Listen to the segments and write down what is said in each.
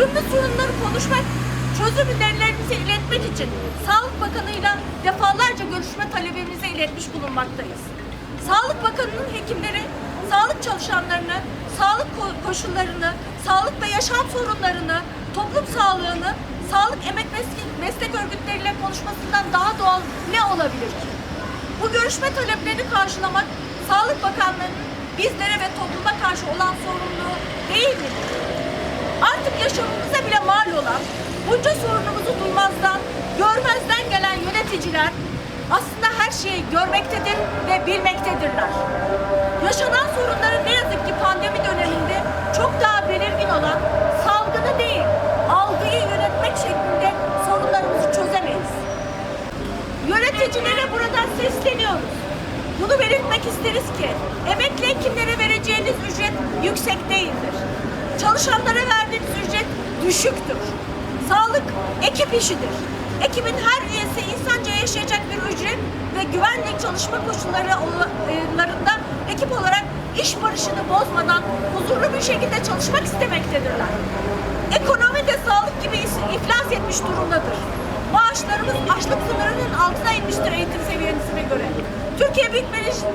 Tüm bu sorunları konuşmak, çözüm önerilerimizi iletmek için Sağlık Bakanı'yla defalarca görüşme talebimizi iletmiş bulunmaktayız. Sağlık Bakanı'nın hekimleri, sağlık çalışanlarını, sağlık ko- koşullarını, sağlık ve yaşam sorunlarını, toplum sağlığını, sağlık emek meslek, meslek örgütleriyle konuşmasından daha doğal ne olabilir ki? Bu görüşme taleplerini karşılamak Sağlık Bakanlığı'nın bizlere ve topluma karşı olan sorumluluğu değil mi? Artık yaşamımıza bile mal olan bunca sorunumuzu duymazdan, görmezden gelen yöneticiler aslında her şeyi görmektedir ve bilmektedirler. Yaşanan sorunların ne yazık ki pandemi döneminde çok daha belirgin olan salgını değil, algıyı yönetmek şeklinde sorunlarımızı çözemeyiz. Yöneticilere buradan sesleniyoruz. Bunu belirtmek isteriz ki emekli hekimlere vereceğiniz ücret yüksek değildir. Çalışanlara verdiğiniz ücret düşüktür. Sağlık ekip işidir. Ekibin her üyesi insanca yaşayacak bir ücret ve güvenlik çalışma koşullarında ekip olarak iş barışını bozmadan huzurlu bir şekilde çalışmak istemektedirler. Ekonomi de sağlık gibi iflas etmiş durumdadır. Maaşlarımız açlık sınırının altına inmiştir eğitim seviyesine göre. Türkiye Büyük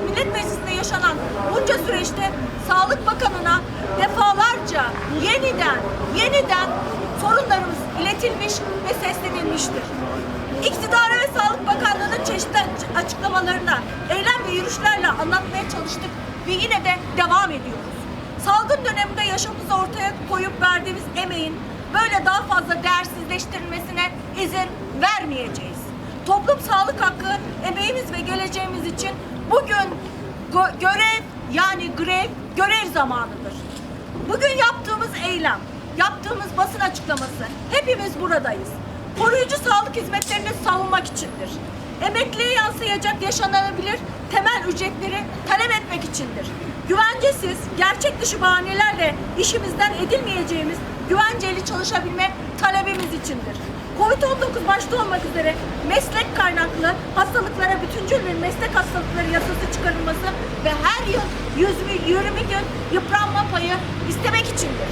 Millet Meclisi'nde yaşanan bunca süreçte Sağlık Bakanı'na defalarca yeniden, yeniden sorunlarımız iletilmiş ve seslenilmiştir. İktidara ve Sağlık Bakanlığı'nın çeşitli aç- açıklamalarına, eylem ve yürüyüşlerle anlatmaya çalıştık ve yine de devam ediyoruz. Salgın döneminde yaşamımızı ortaya koyup verdiğimiz emeğin böyle daha fazla değersizleştirilmesine izin vermeyeceğiz. Toplum sağlık hakkı emeğimiz ve geleceğimiz için bugün gö- görev yani grev görev zamanıdır. Bugün yaptığımız eylem, yaptığımız basın açıklaması hepimiz buradayız. Koruyucu sağlık hizmetlerini savunmak içindir. Emekliye yansıyacak yaşanabilir temel ücretleri talep etmek içindir. Güvencesiz, gerçek dışı bahanelerle işimizden edilmeyeceğimiz güvenceli çalışabilme talebimiz içindir. Covid-19 başta olmak üzere meslek kaynaklı hastalıklara bütüncül bir meslek hastalıkları yasası çıkarılması ve her yıl 100 bin, 20 gün yıpranma payı istemek içindir.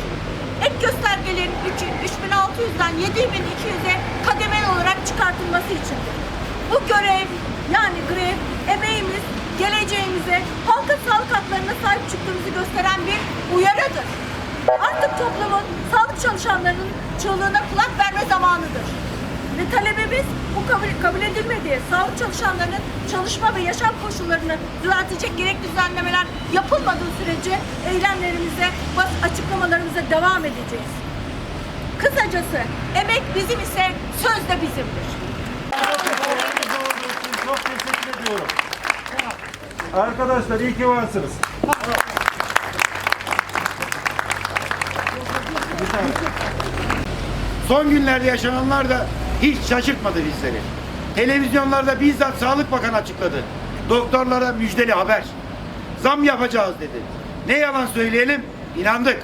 Ek göstergelerin 3600'den 7200'e kademeli olarak çıkartılması içindir. Bu görev yani grev emeğimiz geleceğimize halka sağlık haklarına sahip çıktığımızı gösteren bir uyarıdır. Artık toplumun çalışanlarının çığlığına kulak verme zamanıdır. Ve talebimiz bu kabul, kabul edilmediği sağlık çalışanlarının çalışma ve yaşam koşullarını düzeltecek gerekli düzenlemeler yapılmadığı sürece eylemlerimize, açıklamalarımıza devam edeceğiz. Kısacası emek bizim ise söz de bizimdir. Çok teşekkür ediyorum. Arkadaşlar iyi ki varsınız. Son günlerde yaşananlar da hiç şaşırtmadı bizleri. Televizyonlarda bizzat Sağlık Bakanı açıkladı. Doktorlara müjdeli haber. Zam yapacağız dedi. Ne yalan söyleyelim, inandık.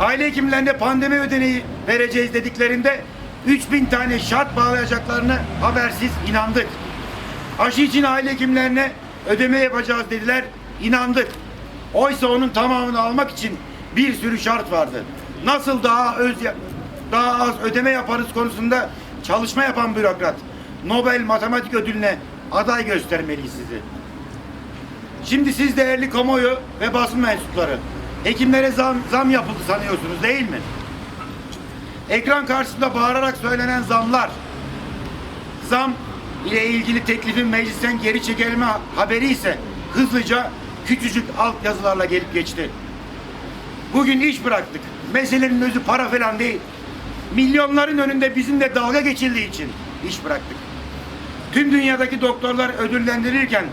Aile hekimlerine pandemi ödeneği vereceğiz dediklerinde 3000 tane şart bağlayacaklarını habersiz inandık. Aşı için aile hekimlerine ödeme yapacağız dediler, inandık. Oysa onun tamamını almak için bir sürü şart vardı. Nasıl daha öz daha az ödeme yaparız konusunda çalışma yapan bürokrat Nobel Matematik Ödülü'ne aday göstermeliyiz sizi. Şimdi siz değerli kamuoyu ve basın mensupları hekimlere zam, zam yapıldı sanıyorsunuz değil mi? Ekran karşısında bağırarak söylenen zamlar zam ile ilgili teklifin meclisten geri çekilme haberi ise hızlıca küçücük alt yazılarla gelip geçti. Bugün iş bıraktık. Meselenin özü para falan değil. Milyonların önünde bizimle dalga geçildiği için iş bıraktık. Tüm dünyadaki doktorlar ödüllendirirken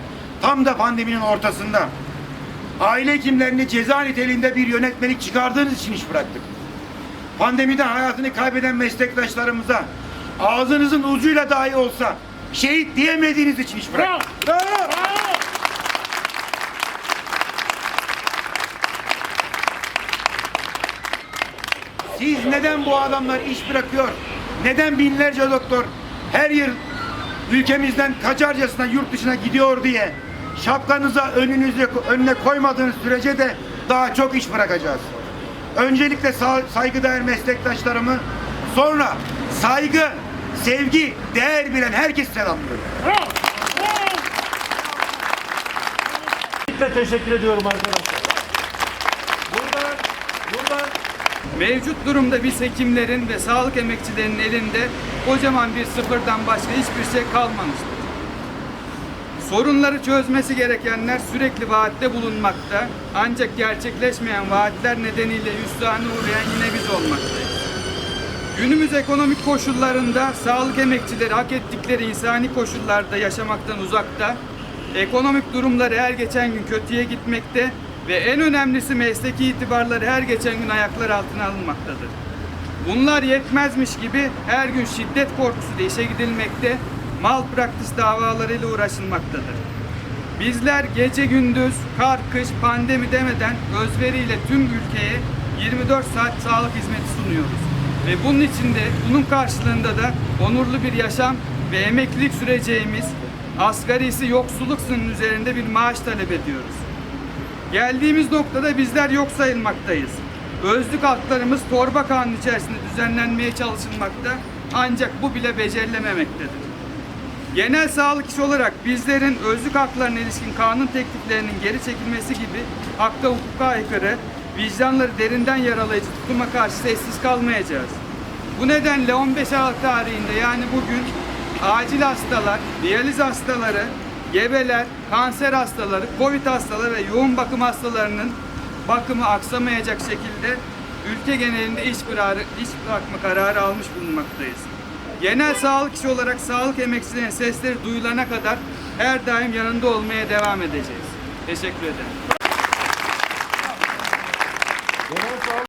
tam da pandeminin ortasında aile hekimlerini ceza niteliğinde bir yönetmelik çıkardığınız için iş bıraktık. Pandemide hayatını kaybeden meslektaşlarımıza ağzınızın ucuyla dahi olsa şehit diyemediğiniz için iş bıraktık. Siz neden bu adamlar iş bırakıyor? Neden binlerce doktor her yıl ülkemizden kaçarcasına yurt dışına gidiyor diye şapkanıza önünüze önüne koymadığınız sürece de daha çok iş bırakacağız. öncelikle sa- saygıdeğer meslektaşlarımı, sonra saygı, sevgi, değer bilen herkes selamlıyorum. Kesinlikle teşekkür ediyorum arkadaşlar. Buradan, buradan Mevcut durumda biz hekimlerin ve sağlık emekçilerinin elinde kocaman bir sıfırdan başka hiçbir şey kalmamıştır. Sorunları çözmesi gerekenler sürekli vaatte bulunmakta ancak gerçekleşmeyen vaatler nedeniyle hüsrana uğrayan yine biz olmaktayız. Günümüz ekonomik koşullarında sağlık emekçileri hak ettikleri insani koşullarda yaşamaktan uzakta, ekonomik durumları her geçen gün kötüye gitmekte ve en önemlisi mesleki itibarları her geçen gün ayaklar altına alınmaktadır. Bunlar yetmezmiş gibi her gün şiddet korkusuyla işe gidilmekte, mal praktis davalarıyla uğraşılmaktadır. Bizler gece gündüz, kar kış, pandemi demeden özveriyle tüm ülkeye 24 saat sağlık hizmeti sunuyoruz. Ve bunun içinde, bunun karşılığında da onurlu bir yaşam ve emeklilik süreceğimiz asgarisi yoksulluk sınırının üzerinde bir maaş talep ediyoruz. Geldiğimiz noktada bizler yok sayılmaktayız. Özlük haklarımız torba kanun içerisinde düzenlenmeye çalışılmakta ancak bu bile becerilememektedir. Genel sağlık işi olarak bizlerin özlük haklarına ilişkin kanun tekliflerinin geri çekilmesi gibi hakka hukuka aykırı, vicdanları derinden yaralayıcı tutuma karşı sessiz kalmayacağız. Bu nedenle 15 Aralık tarihinde yani bugün acil hastalar, diyaliz hastaları, gebeler, kanser hastaları, covid hastaları ve yoğun bakım hastalarının bakımı aksamayacak şekilde ülke genelinde iş, kararı, iş bırakma kararı almış bulunmaktayız. Genel sağlık işi olarak sağlık emekçilerinin sesleri duyulana kadar her daim yanında olmaya devam edeceğiz. Teşekkür ederim.